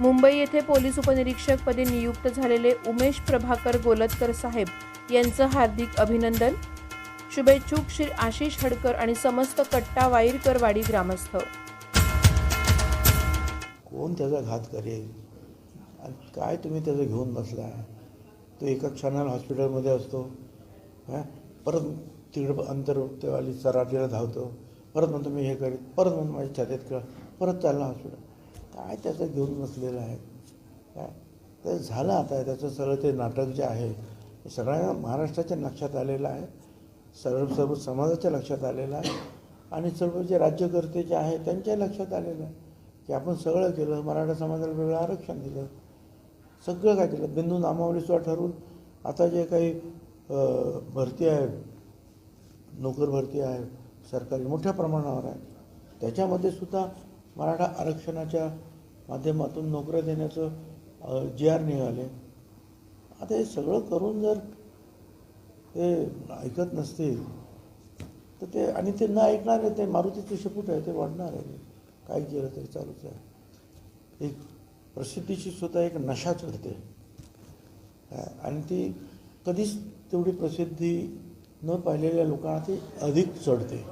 मुंबई येथे पोलीस उपनिरीक्षक पदी नियुक्त झालेले उमेश प्रभाकर गोलतकर साहेब यांचं हार्दिक अभिनंदन. शुभेच्छुक श्री आशिष हडकर आणि समस्त कट्टा वाईरकरवाडी ग्रामस्थ. कोण त्याचा घात करेल? आणि काय तुम्ही त्याचं घेऊन बसला तो एका क्षणाला हॉस्पिटलमध्ये असतो. हां? परत तिकडं अंतरवाली चराटीला धावतो. परत म्हणतो मी हे करीत परत म्हणतो माझ्या छातीत कळ परत चालला हॉस्पिटल. काय त्याचं घेऊन बसलेलं आहे? काय? ते झालं आता त्याचं सगळं ते नाटक जे आहे हे सगळ्या महाराष्ट्राच्या लक्षात आलेलं आहे. सर्व सर्व समाजाच्या लक्षात आलेलं आहे. आणि सर्व जे राज्यकर्ते जे आहे त्यांच्या लक्षात आलेलं आहे. की आपण सगळं केलं मराठा समाजाला वेगळं आरक्षण दिलं. सगळं काय केलं? बिंदू नामावलीसुद्धा ठरवून. आता जे काही भरती आहे नोकर भरती आहे सरकारी मोठ्या प्रमाणावर आहे. त्याच्यामध्ये सुद्धा मराठा आरक्षणाच्या माध्यमातून नोकऱ्या देण्याचं जी आर निघाले. आता हे सगळं करून जर ते ऐकत नसतील तर ते आणि ते न ऐकणार आहे ते मारुतीचे शेपूट आहे? ते वाढणार आहे. काय केलं तरी चालूच आहे. एक प्रसिद्धीची सुद्धा एक नशा चढते. आणि ती कधीच तेवढी प्रसिद्धी न पाहिलेल्या लोकांना ती अधिक चढते.